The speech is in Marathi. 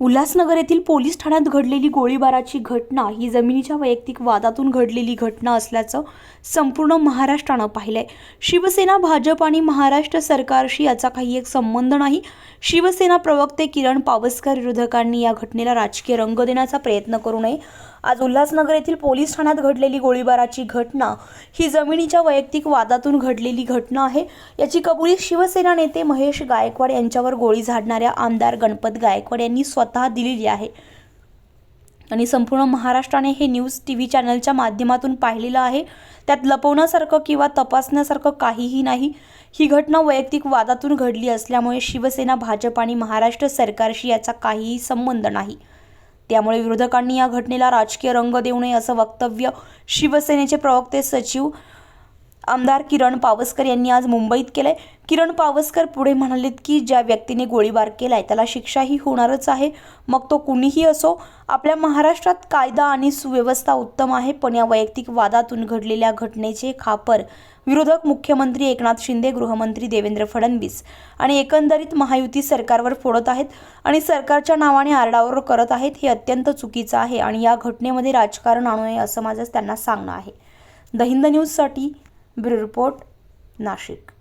उल्हासनगर येथील पोलीस ठाण्यात घडलेली गोळीबाराची घटना ही जमिनीच्या वैयक्तिक वादातून घडलेली घटना असल्याचं संपूर्ण महाराष्ट्रानं पाहिलंय. शिवसेना भाजप आणि महाराष्ट्र सरकारशी याचा काही एक संबंध नाही. शिवसेना प्रवक्ते किरण पावसकर विरोधकांनी या घटनेला राजकीय रंग देण्याचा प्रयत्न करू नये. आज उल्हासनगर येथील पोलीस ठाण्यात घडलेली गोळीबाराची घटना ही जमिनीच्या वैयक्तिक वादातून घडलेली घटना आहे. याची कबुली शिवसेना नेते महेश गायकवाड यांच्यावर गोळी झाडणाऱ्या आमदार गणपत गायकवाड यांनी स्वतः दिलेली आहे. आणि संपूर्ण महाराष्ट्राने हे न्यूज टी व्ही चॅनलच्या माध्यमातून पाहिलेलं आहे. त्यात लपवण्यासारखं किंवा तपासण्यासारखं काहीही नाही. ही घटना वैयक्तिक वादातून घडली असल्यामुळे शिवसेना भाजप आणि महाराष्ट्र सरकारशी याचा काहीही संबंध नाही. त्यामुळे विरोधकांनी या घटनेला राजकीय रंग देऊ नये असं वक्तव्य शिवसेनेचे प्रवक्ते सचिव आमदार किरण पावसकर यांनी आज मुंबईत केलंय. किरण पावसकर पुढे म्हणालेत की ज्या व्यक्तीने गोळीबार केलाय त्याला शिक्षाही होणारच आहे. मग तो कुणीही असो आपल्या महाराष्ट्रात कायदा आणि सुव्यवस्था उत्तम आहे पण या वैयक्तिक वादातून घडलेल्या घटनेचे खापर. विरोधक मुख्यमंत्री एकनाथ शिंदे गृहमंत्री देवेंद्र फडणवीस आणि एकंदरीत महायुती सरकारवर फोडत आहेत आणि सरकारच्या नावाने आरडाओरड करत आहेत हे अत्यंत चुकीचं आहे आणि या घटनेमध्ये राजकारण आणू नये असं माझं त्यांना सांगणं आहे. द हिंद न्यूजसाठी ब्युरो रिपोर्ट नाशिक